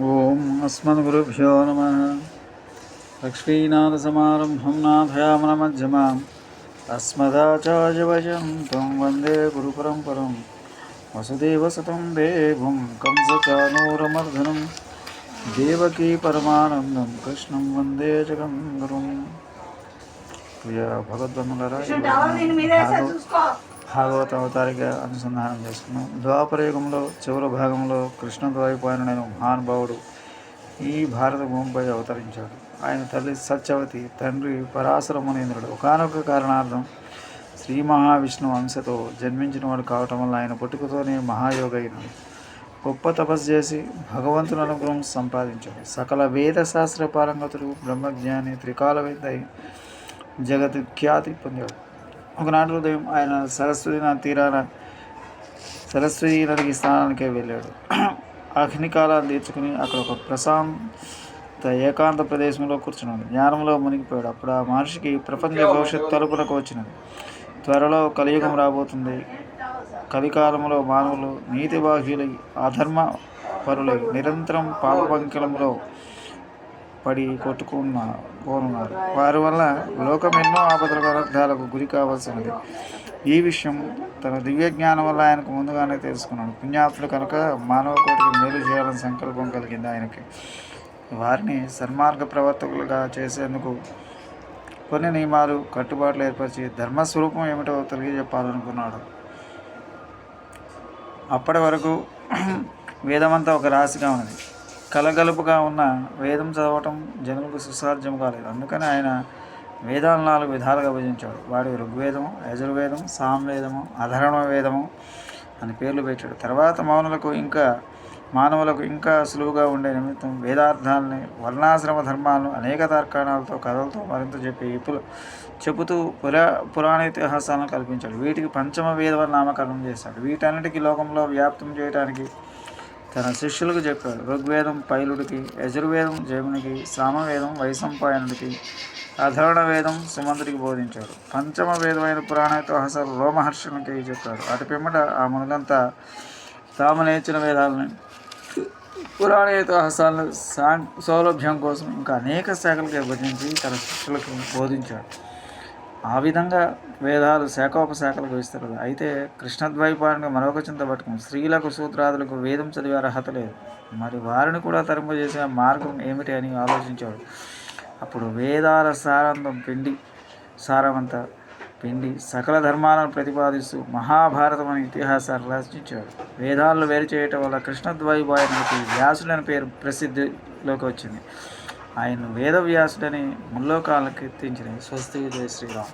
ఓం అస్మద్గురుభ్యో నమ. లక్ష్మీనాథసమారంభం నాథయామనమధ్యమాం అస్మదాచార్యవశం త్వం వందే గురుపరంపరం. వసుదేవసతం దేవం కంసచానూరమర్దనం. దేవకీ పరమానందం కృష్ణం వందే జగం గురుం ప్రియ భగవద్బంధులరా భాగవత అవతారిక అనుసంధానం చేసుకున్నాం. ద్వాపరయుగంలో చివరి భాగంలో కృష్ణ ద్వైపాయనుడైన మహానుభావుడు. ఈ భారత భూమిపై అవతరించాడు. ఆయన తల్లి సత్యవతి తండ్రి పరాశర మునీంద్రుడు. ఒకనొక కారణార్థం శ్రీ మహావిష్ణువు అంశతో జన్మించిన వాడు కావటం వల్ల ఆయన పుట్టుకతోనే మహాయోగ అయినాడు. గొప్ప తపస్సు చేసి భగవంతుని అనుగ్రహం సంపాదించాడు. సకల వేద శాస్త్ర పారంగతులు బ్రహ్మజ్ఞాని త్రికాలవేత్త జగత్ ఖ్యాతి పొందాడు. ఒకనాటి ఉదయం ఆయన సరస్వతి నా తీరాన సరస్వతి నదికి స్నానానికే వెళ్ళాడు. అగ్నికాలాన్ని తీర్చుకుని అక్కడ ఒక ప్రశాంత ఏకాంత ప్రదేశంలో కూర్చున్నాడు. జ్ఞానంలో మునిగిపోయాడు. అప్పుడు ఆ మనిషికి ప్రపంచ భవిష్యత్ తలుపులకు వచ్చినది. త్వరలో కలియుగం రాబోతుంది. కలికాలంలో మానవులు నీతి బాహ్యులై అధర్మ పరులై నిరంతరం పాపపంకలంలో పడి కొట్టుకున్న కోరున్నారు వారి వల్ల లోకం ఎన్నో ఆపదల పదార్థాలకు గురి కావాల్సినది. ఈ విషయం తన దివ్య జ్ఞానం వల్ల ఆయనకు ముందుగానే తెలుసుకున్నాడు. పుణ్యాత్ములు కనుక మానవ కోటికి మేలు చేయాలని సంకల్పం కలిగింది ఆయనకి. వారిని సన్మార్గ ప్రవర్తకులుగా చేసేందుకు కొన్ని నియమాలు కట్టుబాట్లు ఏర్పరిచి ధర్మస్వరూపం ఏమిటో తెలియజెప్పాలనుకున్నాడు. అప్పటి వరకు వేదమంతా ఒక రాశిగా ఉన్నది. కలగలుపుగా ఉన్న వేదం చదవటం జనులకు సుసాధ్యం కాలేదు. అందుకని ఆయన వేదాలు నాలుగు విధాలుగా విభజించాడు. వాడి ఋగ్వేదము యజుర్వేదం సామవేదము అధర్మ వేదము అని పేర్లు పెట్టాడు. తర్వాత మౌనులకు ఇంకా మానవులకు ఇంకా సులువుగా ఉండే నిమిత్తం వేదార్థాలని వర్ణాశ్రమ ధర్మాలను అనేక తర్కాణాలతో కథలతో మరింత చెప్పి ఇప్పుడు చెబుతూ పురా పురాణ ఇతిహాసాలను కల్పించాడు. వీటికి పంచమ వేదవ నామకరణం చేశాడు. వీటన్నిటికీ లోకంలో వ్యాప్తం చేయడానికి తన శిష్యులకు చెప్పాడు. ఋగ్వేదం పైలుడికి యజుర్వేదం జమునికి సామవేదం వైశంపాయనుడికి అధర్ణ వేదం సుమంతుడికి బోధించాడు. పంచమ వేదమైన పురాణేతిహాసాలు రోమహర్షునికి చెప్పాడు. అటు పిమ్మట ఆ మునులంతా తాము నేర్చిన వేదాలని పురాణేతోహసాలను సా సౌలభ్యం కోసం ఇంకా అనేక శాఖలకు విభజించి తన శిష్యులకు బోధించాడు ఆ విధంగా వేదాలు శాఖోపశాఖలకు విస్తరదు అయితే కృష్ణద్వైపానికి మరొక చింత పట్టుకుని స్త్రీలకు సూత్రాదులకు వేదం చదివే అర్హత లేదు. మరి వారిని కూడా తరింపజేసే మార్గం ఏమిటి అని ఆలోచించాడు అప్పుడు వేదాల సారాంతం పిండి సారమంతా పిండి సకల ధర్మాలను ప్రతిపాదిస్తూ మహాభారతం అనే ఇతిహాసాన్ని రచించాడు వేదాలను వేరు చేయటం వల్ల కృష్ణద్వైపాయనికి వ్యాసుడని పేరు ప్రసిద్ధిలోకి వచ్చింది. ఆయన వేదవ్యాసుడని ముల్లోకాలను కీర్తించిన స్వస్తి జయ శ్రీరామ్.